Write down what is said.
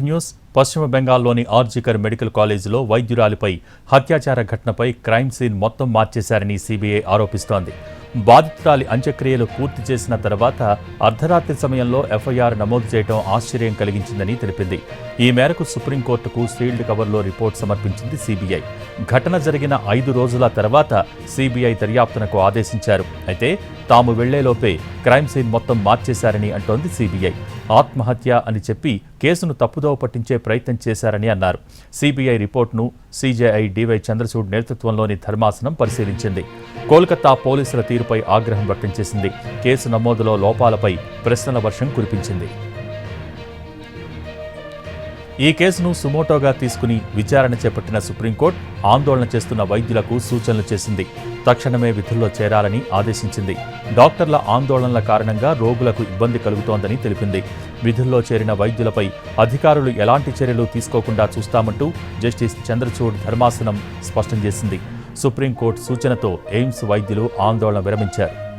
News పశ్చిమ బెంగాల్లోని RG Kar medical కాలేజీలో వైద్యురాలిపై హత్యాచార ఘటనపై క్రైమ్ సీన్ మొత్తం మార్చేశారని సీబీఐ ఆరోపిస్తోంది. బాధితురాలి అంత్యక్రియలు పూర్తి చేసిన తర్వాత అర్ధరాత్రి సమయంలో ఎఫ్ఐఆర్ నమోదు చేయడం ఆశ్చర్యం కలిగించిందని తెలిపింది. ఈ మేరకు సుప్రీంకోర్టుకు సీల్డ్ కవర్లో రిపోర్ట్ సమర్పించింది సీబీఐ. ఘటన జరిగిన ఐదు రోజుల తర్వాత సీబీఐ దర్యాప్తునకు ఆదేశించారు. అయితే తాము వెళ్ళేలోపే క్రైమ్ సీన్ మొత్తం మార్చేశారని అంటోంది సీబీఐ. ఆత్మహత్య అని చెప్పి కేసును తప్పుదోవ పట్టించే ప్రయత్నం చేశారని అన్నారు. సిబిఐ రిపోర్టును సిజెఐ డివై చంద్రచూడ్ నేతృత్వంలోని ధర్మాసనం పరిశీలించింది. కోల్కతా పోలీసుల తీరుపై ఆగ్రహం వ్యక్తం చేసింది. కేసు నమోదులో లోపాలపై ప్రశ్నల వర్షం కురిపించింది. ఈ కేసును సుమోటోగా తీసుకుని విచారణ చేపట్టిన సుప్రీంకోర్టు ఆందోళన చేస్తున్న వైద్యులకు సూచనలు చేసింది. తక్షణమే విధుల్లో చేరాలని ఆదేశించింది. డాక్టర్ల ఆందోళనల కారణంగా రోగులకు ఇబ్బంది కలుగుతోందని తెలిపింది. విధుల్లో చేరిన వైద్యులపై అధికారులు ఎలాంటి చర్యలు తీసుకోకుండా చూస్తామంటూ జస్టిస్ చంద్రచూడ్ ధర్మాసనం స్పష్టం చేసింది. సుప్రీంకోర్టు సూచనతో ఎయిమ్స్ వైద్యులు ఆందోళన విరమించారు.